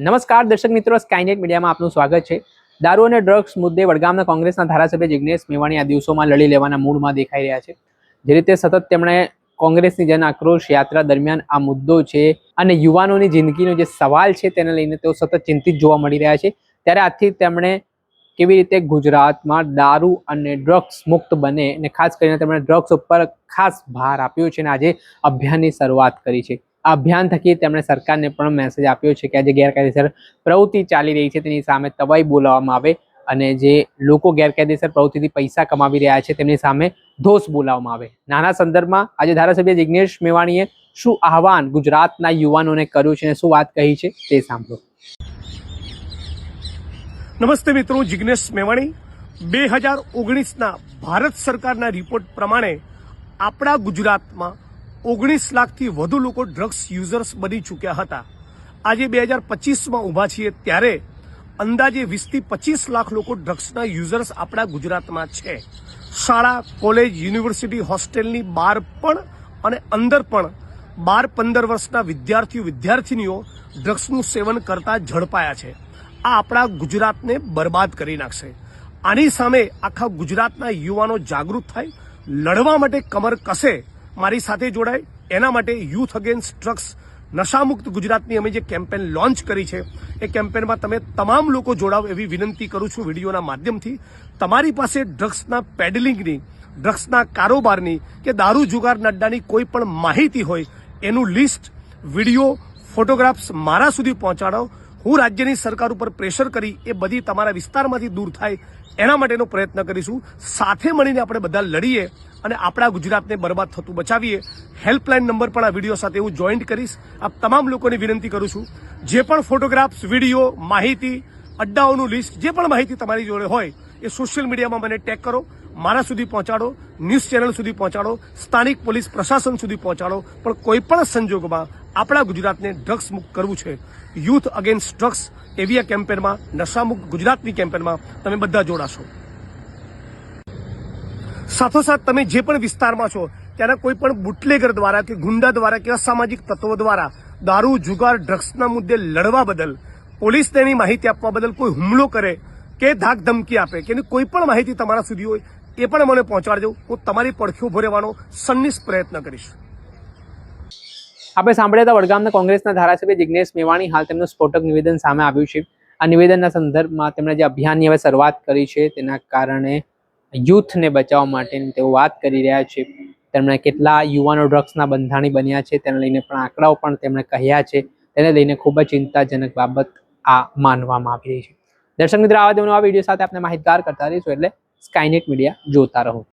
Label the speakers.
Speaker 1: નમસ્કાર દર્શક મિત્રો સ્કાયનેટ મીડિયામાં આપનું સ્વાગત છે. દારૂ અને ડ્રગ્સ મુદ્દે વડગામના કોંગ્રેસના ધારાસભ્ય જિગ્નેશ મેવાણી આ દિવસોમાં લડી લેવાના મૂળમાં દેખાઈ રહ્યા છે. જે રીતે સતત તેમણે કોંગ્રેસની જન આક્રોશ યાત્રા દરમિયાન આ મુદ્દો છે અને યુવાનોની જિંદગીનો જે સવાલ છે તેને લઈને તેઓ સતત ચિંતિત જોવા મળી રહ્યા છે. ત્યારે આજથી તેમણે કેવી રીતે ગુજરાતમાં દારૂ અને ડ્રગ્સ મુક્ત બને અને ખાસ કરીને તેમણે ડ્રગ્સ ઉપર ખાસ ભાર આપ્યો છે અને આજે અભિયાનની શરૂઆત કરી છે. આ અભિયાન થકી તેમણે સરકારને પણ મેસેજ આપ્યો છે કે આજે ગેરકાયદેસર પ્રવૃત્તિ ચાલી રહી છે. તેની સામે તવાઈ બોલાવવામાં આવે અને જે લોકો ગેરકાયદેસર પ્રવૃત્તિથી પૈસા કમાવી રહ્યા છે તેમની સામે ધોષ બોલાવવામાં આવે. નાના સંદર્ભમાં આજે ધારાસભ્ય જિગ્નેશ મેવાણીએ શું આહવાન ગુજરાતના યુવાનોને કર્યું છે અને શું વાત કહી છે તે સાંભળો.
Speaker 2: નમસ્તે મિત્રો, જિગ્નેશ મેવાણી. બે હજાર ઓગણીસના ભારત સરકારના રિપોર્ટ પ્રમાણે આપણા ગુજરાતમાં ઓગણીસ લાખથી વધુ લોકો ડ્રગ્સ યુઝર્સ બની ચૂક્યા હતા. આજે બે હજાર પચીસમાં ઊભા છીએ ત્યારે અંદાજે વીસથી પચીસ લાખ લોકો ડ્રગ્સના યુઝર્સ આપણા ગુજરાતમાં છે. શાળા, કોલેજ, યુનિવર્સિટી, હોસ્ટેલની બહાર પણ અને અંદર પણ બાર પંદર વર્ષના વિદ્યાર્થીઓ, વિદ્યાર્થિનીઓ ડ્રગ્સનું સેવન કરતા ઝડપાયા છે. આ આપણા ગુજરાતને બરબાદ કરી નાખશે. આની સામે આખા ગુજરાતના યુવાનો જાગૃત થાય, લડવા માટે કમર કસે મારી સાથે જોડાય. એના માટે યુથ અગેન્સ્ટ ડ્રગ્સ નશામુક્ત ગુજરાતની અમે જે કેમ્પેન લોન્ચ કરી છે, એ કેમ્પેનમાં તમે તમામ લોકો જોડાવ એવી વિનંતી કરું છું વિડીયોના માધ્યમથી. તમારી પાસે ડ્રગ્સના પેડલિંગની ડ્રગ્સના કારોબારની કે દારૂ જુગાર નડ્ડાની કોઈ પણ માહિતી હોય, એનું લિસ્ટ વીડિયો ફોટોગ્રાફ્સ મારા સુધી પહોંચાડો. હું રાજ્યની સરકાર ઉપર પ્રેશર કરી એ બધી તમારા વિસ્તારમાંથી દૂર થાય એના માટેનો પ્રયત્ન કરીશું. સાથે મળીને આપણે બધા લડીએ અને આપણા ગુજરાતને બરબાદ થતું બચાવીએ. હેલ્પલાઇન નંબર પણ આ વીડિયો સાથે હું જોઈન્ટ કરીશ. આપ તમામ લોકોને વિનંતી કરું છું, જે પણ ફોટોગ્રાફ્સ, વીડિયો, માહિતી, અડ્ડાઓનું લિસ્ટ, જે પણ માહિતી તમારી જોડે હોય, એ સોશિયલ મીડિયામાં મને ટેગ કરો, મારા સુધી પહોંચાડો, ન્યૂઝ ચેનલ સુધી પહોંચાડો, સ્થાનિક પોલીસ પ્રશાસન સુધી પહોંચાડો, પણ કોઈ પણ સંજોગોમાં આપણા ગુજરાતને ડ્રગ્સ મુક્ત કરવું છે. યુથ અગેન્સ્ટ ડ્રગ્સ એવી આ કેમ્પેનમાં, નશામુક્ત ગુજરાતની કેમ્પેનમાં તમે બધા જોડાશો. સાથોસાથ તમે જે પણ વિસ્તારમાં છો, ત્યાંના કોઈ પણ બુટલેગર દ્વારા કે ગુંડા દ્વારા કે અસામાજિક તત્વો દ્વારા દારૂ, જુગાર, ડ્રગ્સના મુદ્દે લડવા બદલ, પોલીસ તેની માહિતી આપવા બદલ કોઈ હુમલો કરે કે ધાક ધમકી આપે કે કોઈ પણ માહિતી તમારા સુધી હોય, એ પણ મને પહોંચાડજો. હું તમારી પડખી ઊભો રહેવાનો સન્નિષ્ઠ પ્રયત્ન કરીશ.
Speaker 1: આપણે સાંભળ્યા હતા વડગામના કોંગ્રેસના ધારાસભ્ય જિજ્ઞેશ મેવાણી હાલ તેમનું સ્ફોટક નિવેદન સામે આવ્યું છે. આ નિવેદનના સંદર્ભમાં તેમણે જે અભિયાનની હવે શરૂઆત કરી છે તેના કારણે યુથને બચાવવા માટે તેઓ વાત કરી રહ્યા છે. તેમણે કેટલા યુવાનો ડ્રગ્સના બંધાણી બન્યા છે તેને લઈને પણ આંકડાઓ પણ તેમણે કહ્યા છે. તેને લઈને ખૂબ જ ચિંતાજનક બાબત આ માનવામાં આવી રહી છે. દર્શક મિત્રો, આવા દેવનો આ વીડિયો સાથે આપણે માહિતગાર કરતા રહીશું એટલે સ્કાયનેટ મીડિયા જોતા રહો.